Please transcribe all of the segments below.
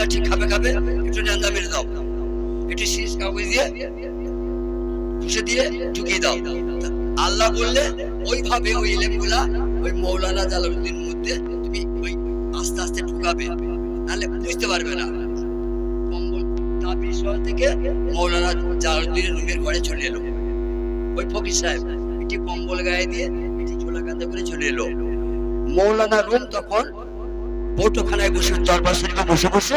না ঠিক খাবে খাবে, একটু ডান্ডা মেরে দাও। একটু শীষ কাগজ দিয়ে ঘুষে দিয়ে ঢুকিয়ে দাও। আল্লাহ বললে, ওইভাবে ওই ইলেমগুলা ওই মৌলানা জালালউদ্দিন মধ্যে তুমি ওই আস্তে আস্তে ঢুকাবে। নাহলে বুঝতে পারবে না। শহর থেকে মৌলানা জালালউদ্দিনের রুমের ঘরে চলে এলো। ওই ফকির সাহেব এটি কম্বল গায়ে দিয়ে ছোলা কাঁধে করে চলে এলো। মৌলানা রুম তখন বৌটোখানায় বসে দরবার শরীফে বসে বসে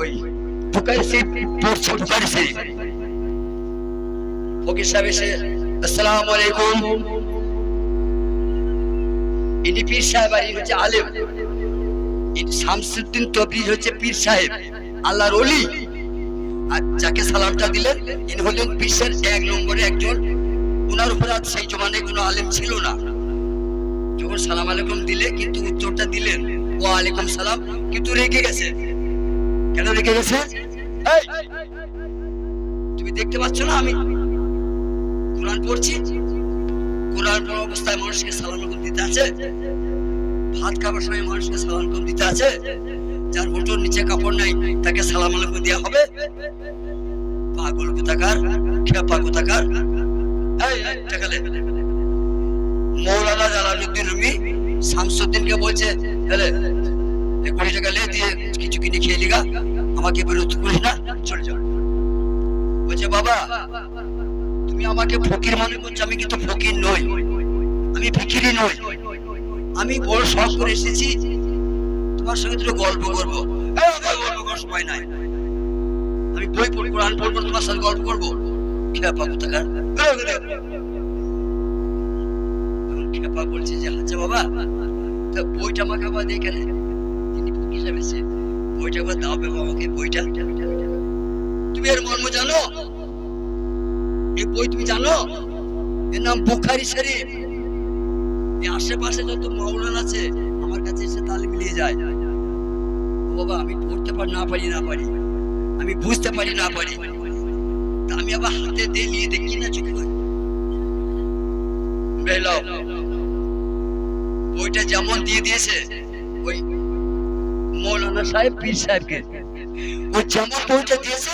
ওই শরীফ পড়ছে ফকির সাহেব এসে, আসসালামু আলাইকুম। ইনি পীর সাহেব আর হচ্ছে আলেম। শামসুদ্দিন তবরিজ হচ্ছে পীর সাহেব, আল্লাহর অলি আর যাকে সালামটা দিলেন, ইনি হলেন বিশ্বের এক নম্বরে একজন। ওনার উপর আর সেই জমানায় কোনো আলেম ছিল না। যখন সালাম আলাইকুম দিলে, কিন্তু উত্তরটা দিলেন। ও আলাইকুম সালাম। কিন্তু রেগে গেছে। কেন রেগে গেছে? তুমি দেখতে পাচ্ছ না আমি কোরআন পড়ছি? কোরআন পড়া অবস্থায় মানুষকে সালাম আলাইকুম দিতে আছে। ভাত খাবার সময় মানুষকে সালাম আলাইকুম দিতে আছে। যার হোটোর নিচে কাপড় নাই, তাকে সালাম আলাইকুম দেওয়া হবে। পাগল কোথাকার, খেপা কোথাকার। মৌলানা জালালউদ্দিন রুমি শামসুদ্দিনকে বলছে তাহলে এই কোটি টাকা লে দিয়ে কিছু কিনে খেয়ে লিগা আমাকে বিরোধ করিস না, চলে যাও বলছে, বাবা, তুমি আমাকে ফকির মনে করছ, আমি কিন্তু ফকির নই। আমি ফিকিরি নই। আমি বড় শখ করে এসেছি, তোমার সঙ্গে দুটো গল্প করব। গল্প করার সময় নাই। আমি বই পড়ি কোরআন পড়ব, তোমার সাথে গল্প করব। খেয়া পাবো খেপা বলছে যে আচ্ছা বাবা তা বইটা আমাকে আবার কেন তিনি সাহেব বইটা আবার দাও আমাকে, বইটা। তুমি এর মর্ম জানো? এই বই তুমি জানো? এর নাম বুখারি শরীফ। এই আশেপাশে যত মাওলান আছে, আমার কাছে এসে তালে মিলিয়ে যায়। ও বাবা, আমি পড়তে পারি না পারি না পারি। আমি বুঝতে পারি, না পারি। আমি আবার হাতে দিয়ে নিয়ে দেখি না চোখে করে। বেলাও বইটা যেমন দিয়ে দিয়েছে, ওই মৌলানা সাহেব, পীর সাহেবকে। ও যেমন বইটা দিয়েছে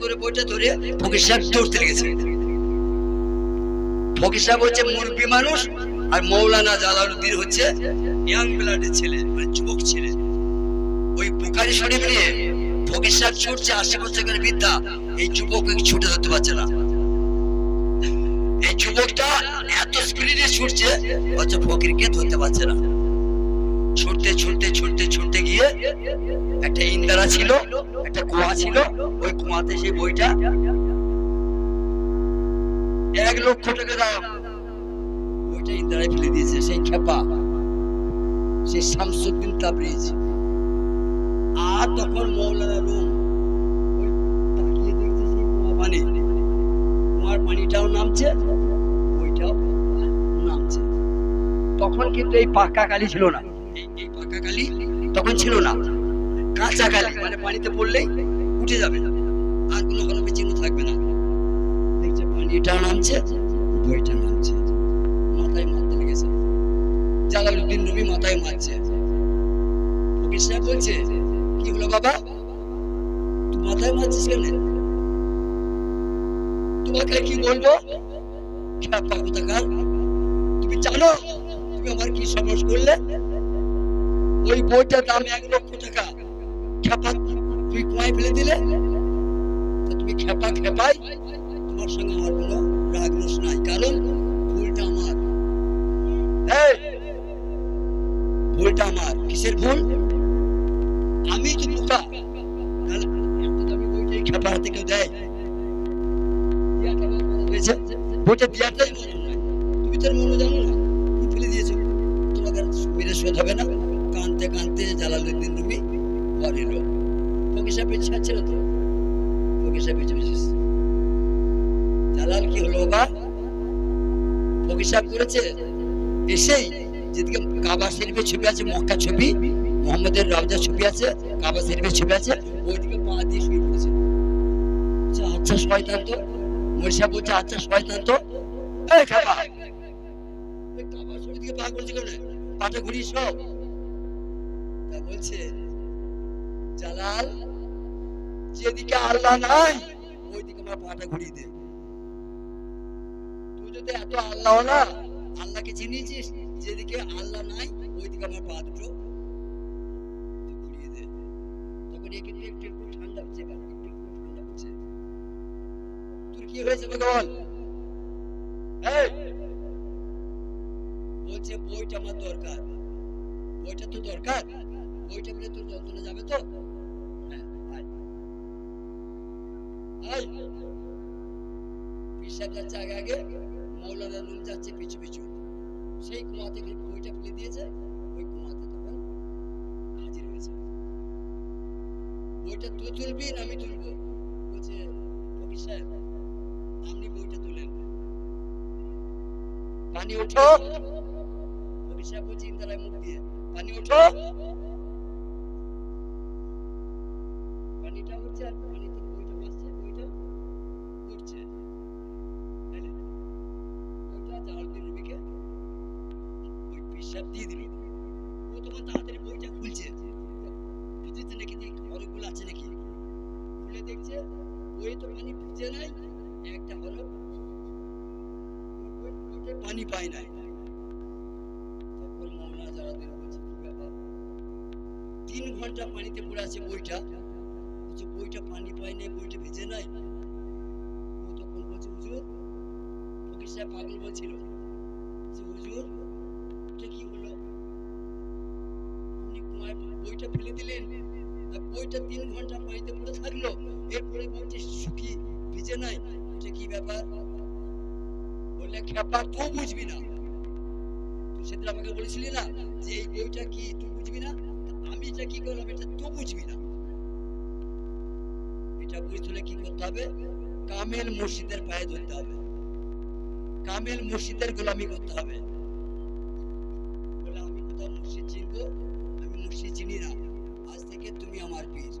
করে বইটা ধরে ফকির সাহেব দৌড়তে ফকির সাহেব হচ্ছে মানুষ, আর মৌলানা জালালউদ্দিন হচ্ছে ইয়াং ব্লাডের ছেলে মানে যুবক ছেলে। ওই বুকারি শরীফ নিয়ে ফকির সাহেব ছুটছে, আশি বছরের বিদ্যা এই যুবক ছুটে ধরতে পারছে না। এই যুবকটা এত স্পিডে ছুটছে, অথচ ফকিরকে ধরতে পারছে না। ছুটতে ছুটতে ছুটতে ছুটতে গিয়ে একটা ইন্দারা ছিল, একটা কুয়া ছিল, ওই কুয়াতে সেই বইটা এক লক্ষ টাকা দাম বইটা ইন্দারায় ফেলে দিয়েছে, সেই খেপা, সেই শামসুদ্দিন তাবরিজ। আর তখন মৌলানা রুম ওই তাকিয়ে দেখছে সেই কুয়া পানি পানিটাও নামছে বইটাও নামছে। তখন কিন্তু এই পাক্কা কালি ছিল না। এই- পাক্কা কালি তখন ছিল না। কাঁচা কালি মানে পানিতে পড়লেই উঠে যাবে। আর কোনো হলফে চিহ্ন থাকবে না। দেখছে পানিটা নামছে বইটা নামছে। মাথায় মারতে লেগেছে। জালালউদ্দিন রবি মাথায় মারছে। সাহেব বলছে, কি হলো বাবা? তুই মাথায় মারছিস কেন? তোমাকে কি বলব? তুমি জানো তুমি আমার কি সমস্যা করলে? ওই বইটার দাম এক লক্ষ টাকা। খ্যাপা, তুই কুয়ায় ফেলে দিলে? তুমি খেপা খেপাই তোমার সঙ্গে আমার কোনো রাগ রোষ নাই, কারণ ভুলটা আমার। ভুলটা আমার। কিসের ভুল? আমি তো বোকা। খেপার হাতে কেউ দেয়? হয়েছে, বইটা দিয়াটাই তুমি তোর মনে জানো না তুমি ফেলে দিয়েছ? তোমাকে মেরে শোধ হবে না। কানতে কানতে জালালউদ্দিন রুমি ঘর এলো। ফকির সাহেব আছে তো? ফকির সাহেব। জালাল কি হলো বা ফকির সাহেব করেছে? এসেই যেদিকে কাবা শরীফের ছবি আছে মক্কা ছবি মোহাম্মদের রাজা ছবি আছে কাবা শরীফের ছবি আছে ওইদিকে পা দিয়ে শুয়ে পড়েছে। আচ্ছা শয়তান তো। মরিসা বলছে আচ্ছা শয়তান তো এই পা করছে কেন? ঘুরিয়ে সব। তা বলছে, জালাল, যেদিকে আল্লাহ নাই, ওইদিকে আমার পাটা ঘুরিয়ে দে। তুই যদি এত আল্লাহ না, আল্লাহকে চিনিয়েছিস, যেদিকে আল্লাহ নাই, ওইদিকে আমার পা দুটো ঘুরিয়ে দে। তখন একটু একটু ঠান্ডা হচ্ছে কেন একটু একটু ঠান্ডা হচ্ছে তোর কি হয়েছে বল বলছে, বইটা আমার দরকার। বইটা তো দরকার। বইটা পেলে তোর যন্ত্রণা যাবে তো? হ্যাঁ যাচ্ছে আগে আগে, মৌলানা রুম যাচ্ছে পিছু পিছু। সেই কুয়া থেকে বইটা ফেলে দিয়েছে। ওই কুয়াতে তখন হাজির হয়েছে। বইটা তুই তুলবি না আমি তুলবো? বলছে, ফকির সাহেব আপনি বইটা তুলেন পানি ওঠো ফকির সাহেব বলছে মুখ দিয়ে পানি ওঠো পানিটা হচ্ছে আর পানিতে বইটা ভাসছে বইটা উঠছে। তাইলে বইটা জালালউদ্দিন রুমিকে ওই পিসাব দিয়ে দিল। ও তখন তাড়াতাড়ি বইটা খুলছে। ভিজেছে নাকি? হরফগুলো আছে নাকি? খুলে দেখছে বইয়ে তো পানি ভিজে নাই। একটা বই- পানি পায় ব্যাপার? তিন ঘণ্টা পানিতে পড়ে আছে বইটা। বলছে, বইটা পানি পায় নাই, বইটা ভিজে নাই? ও তখন বলছে, হুজুর, ফকির সাহেব পাগল বলছিল। যে হুজুর, এটা কি হলো? আপনি বইটা ফেলে দিলেন বইটা তিন ঘণ্টা পানিতে পড়ে থাকল। এরপরে বইটা শুকিয়ে ভিজে নাই। এটা কি ব্যাপার বললে খেপা তুই বুঝবি না সেদিন আমাকে বলেছিলি না যে এই বইটা কি তুই বুঝবি না আমি এটা কি করলাম এটা বুঝবি না এটা বুঝতে কি করতে হবে কামেল মসজিদের পায়ে ধরতে হবে কামেল মসজিদের গোলামি করতে হবে বলে আমি কোথাও মসজিদ চিনবো আমি মসজিদ চিনি না আজ থেকে তুমি আমার পীর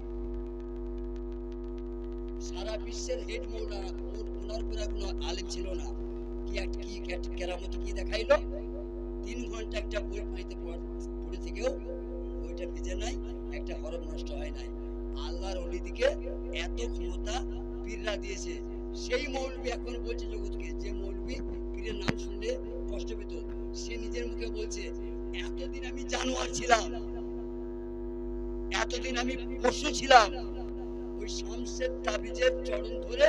সারা বিশ্বের হেড মৌলানা ওনার কোনো আলেম ছিল না। এতদিন আমি জানোয়ার ছিলাম। এতদিন আমি পশু ছিলাম। ওই শামসের তাবিজের চরণ ধরে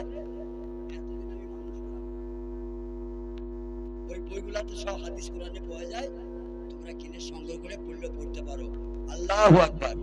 এতদিন আমি মানুষ হলাম ওই বইগুলাতে সব হাদিস কোরআনে পাওয়া যায়। তোমরা কিনে সংগ্রহ করে পড়লে পড়তে পারো। আল্লাহু আকবার।